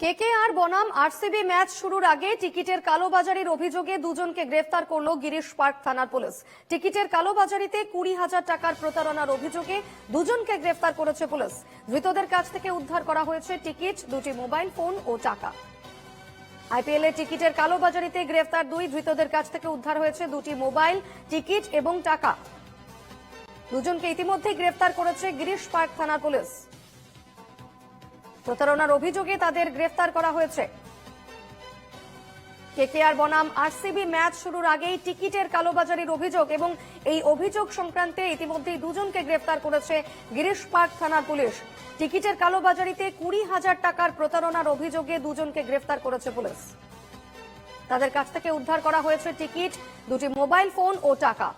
KKR বনাম RCB match শুরুর আগে টিকিটের কালোবাজারির অভিযোগে দুজনকে গ্রেফতার করল গিরিশ পার্ক থানার পুলিশ। টিকিটের কালোবাজারিতে কুড়ি হাজার টাকার প্রতারণার অভিযোগে দুজনকে গ্রেফতার করেছে পুলিশ। ধৃতদের কাছ থেকে উদ্ধার করা হয়েছে টিকিট, দুটি মোবাইল ফোন ও টাকা। আইপিএল এর টিকিটের কালোবাজারিতে গ্রেফতার দুই, ধৃতদের কাছ থেকে উদ্ধার হয়েছে দুটি মোবাইল, টিকিট এবং টাকা। দুজনকে ইতিমধ্যেই গ্রেফতার করেছে গিরিশ পার্ক থানার পুলিশ। প্রতারণার অভিযোগে তাদের গ্রেফতার করা হয়েছে। কেকেআর বনাম আরসিবি ম্যাচ শুরুর আগেই টিকিটের কালোবাজারির অভিযোগ এবং এই অভিযোগ সংক্রান্তে ইতিমধ্যেই দুজনকে গ্রেফতার করেছে গিরিশ পার্ক থানার পুলিশ। টিকিটের কালোবাজারিতে কুড়ি হাজার টাকার প্রতারণার অভিযোগে দুজনকে গ্রেফতার করেছে পুলিশ। তাদের কাছ থেকে উদ্ধার করা হয়েছে টিকিট, দুটি মোবাইল ফোন ও টাকা।